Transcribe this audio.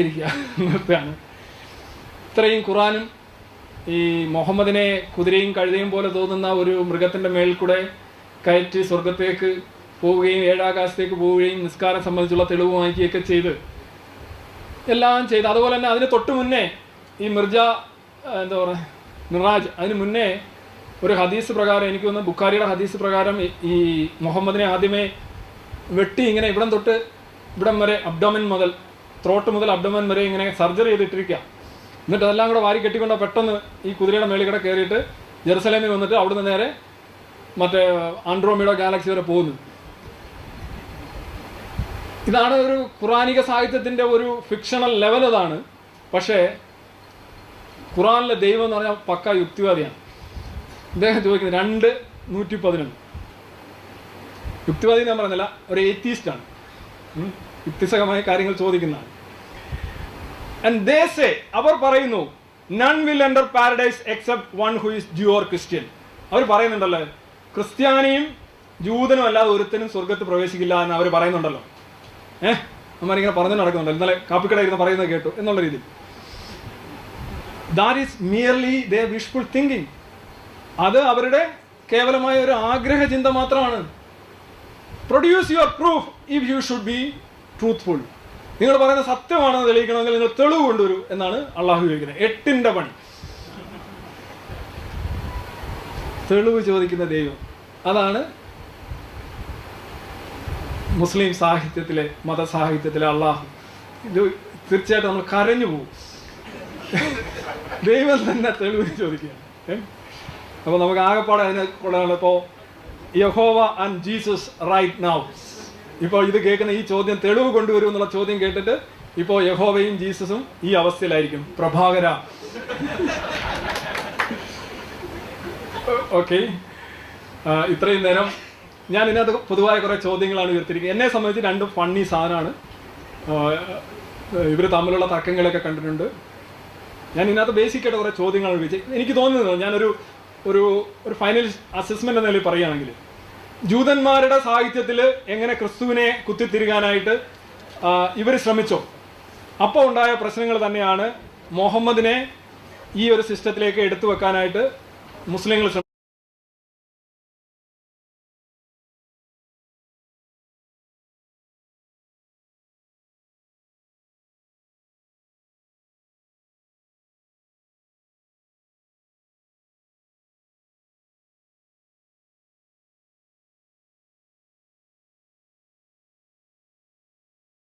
നിർത്തുകയാണ്. ഇത്രയും ഖുറാനും ഈ മുഹമ്മദിനെ കുതിരയും കഴുതയും പോലെ തോന്നുന്ന ഒരു മൃഗത്തിന്റെ മേൽ കൂടെ കയറ്റി സ്വർഗത്തേക്ക് പോവുകയും ഏഴാകാശത്തേക്ക് പോവുകയും നിസ്കാരം സംബന്ധിച്ചുള്ള തെളിവ് വാങ്ങിക്കുകയൊക്കെ ചെയ്ത് എല്ലാം ചെയ്ത് അതുപോലെ തന്നെ അതിന് തൊട്ട് മുന്നേ ഈ മിർജ എന്താ പറയുക മിറാജ് അതിന് മുന്നേ ഒരു ഹദീസ് പ്രകാരം എനിക്ക് തോന്നുന്നു ബുഖാരിയുടെ ഹദീസ് പ്രകാരം ഈ മുഹമ്മദിനെ ആദ്യമേ വെട്ടി ഇങ്ങനെ ഇവിടം തൊട്ട് ഇവിടം വരെ അബ്ഡോമിൻ മുതൽ ത്രോട്ട് മുതൽ അബ്ഡമൻ വരെ ഇങ്ങനെ സർജറി ചെയ്തിട്ടിരിക്കുക എന്നിട്ട് അതെല്ലാം കൂടെ വാരി കെട്ടിക്കൊണ്ട് പെട്ടെന്ന് ഈ കുതിരയുടെ മേളിൽ കൂടെ കയറിയിട്ട് ജെറുസലേമിൽ വന്നിട്ട് അവിടുന്ന് നേരെ മറ്റേ ആൻഡ്രോമിഡോ ഗാലക്സി വരെ പോകുന്നു. ഇതാണ് ഒരു ഖുറാനിക സാഹിത്യത്തിന്റെ ഒരു ഫിക്ഷണൽ ലെവൽ അതാണ്. പക്ഷേ ഖുറാനിലെ ദൈവം എന്ന് പറഞ്ഞാൽ പക്ക യുക്തിവാദിയാണ്. ഇദ്ദേഹം ചോദിക്കുന്നത് രണ്ട് നൂറ്റി പതിനൊന്ന്. യുക്തിവാദി ഞാൻ പറഞ്ഞില്ല ഒരു എയ്റ്റീസ്റ്റാണ്. യുക്തിസഹമായ കാര്യങ്ങൾ ചോദിക്കുന്നതാണ് ആൻഡ് ദേ അവർ പറയുന്നു none will enter paradise except one who is Jew or Christian അവർ പറയുന്നുണ്ടല്ലോ ക്രിസ്ത്യാനിയും ജൂതനും അല്ലാതെ ഒരുത്തനും സ്വർഗത്ത് പ്രവേശിക്കില്ല എന്ന് അവർ പറയുന്നുണ്ടല്ലോ. ഏഹ് നമ്മളിങ്ങനെ പറഞ്ഞു നടക്കുന്നുണ്ട് ഇന്നലെ കാപ്പിക്കട ഇരുന്ന് പറയുന്നത് കേട്ടു എന്നുള്ള രീതിയിൽ. That is merely the wishful thinking അത് അവരുടെ കേവലമായ ഒരു ആഗ്രഹ ചിന്ത മാത്രമാണ്. Produce your proof if you should be truthful നിങ്ങൾ പറയുന്ന സത്യമാണെന്ന് തെളിയിക്കണമെങ്കിൽ നിങ്ങൾ തെളിവ് കൊണ്ടുവരൂ എന്നാണ് അള്ളാഹു ചോദിക്കുന്നത്. എട്ടിന്റെ പണി. തെളിവ് ചോദിക്കുന്ന ദൈവം. അതാണ് മുസ്ലിം സാഹിത്യത്തിലെ മതസാഹിത്യത്തിലെ അള്ളാഹു. ഇത് തീർച്ചയായിട്ടും നമ്മൾ കരഞ്ഞു പോകും. ദൈവം തന്നെ തെളിവ് ചോദിക്കുകയാണ്. അപ്പോൾ അപ്പൊ നമുക്ക് ആകെപ്പാടെ അതിനെ ഇപ്പോ യഹോവ ആൻഡ് ജീസസ് റൈറ്റ് നൗ. ഇപ്പോൾ ഇത് കേൾക്കുന്ന ഈ ചോദ്യം തെളിവ് കൊണ്ടുവരും എന്നുള്ള ചോദ്യം കേട്ടിട്ട് ഇപ്പോൾ യഹോവയും ജീസസും ഈ അവസ്ഥയിലായിരിക്കും. പ്രഭാകര. ഓക്കെ. ഇത്രയും നേരം ഞാൻ ഇതിനകത്ത് പൊതുവായ കുറേ ചോദ്യങ്ങളാണ് ഉയർത്തിരിക്കുന്നത് എന്നെ സംബന്ധിച്ച് രണ്ട് ഫണ്ണി സാധനമാണ്. ഇവർ തമ്മിലുള്ള തർക്കങ്ങളൊക്കെ കണ്ടിട്ടുണ്ട്. ഞാൻ ഇതിനകത്ത് ബേസിക്കായിട്ട് കുറേ ചോദ്യങ്ങളാണ് ചോദിച്ചത് എനിക്ക് തോന്നുന്നത് ഞാനൊരു ഒരു ഒരു ഫൈനൽ അസസ്മെന്റ് എന്ന നിലയിൽ പറയുകയാണെങ്കിൽ ജൂതന്മാരുടെ സാഹിത്യത്തിൽ എങ്ങനെ ക്രിസ്തുവിനെ കുത്തിത്തിരുകാനായിട്ട് ഇവർ ശ്രമിച്ചോ? അപ്പോൾ ഉണ്ടായ പ്രശ്നങ്ങൾ തന്നെയാണ് മുഹമ്മദിനെ ഈ ഒരു സിസ്റ്റത്തിലേക്ക് എടുത്തു വെക്കാനായിട്ട് മുസ്ലിങ്ങൾ ശ്രമിച്ചത്.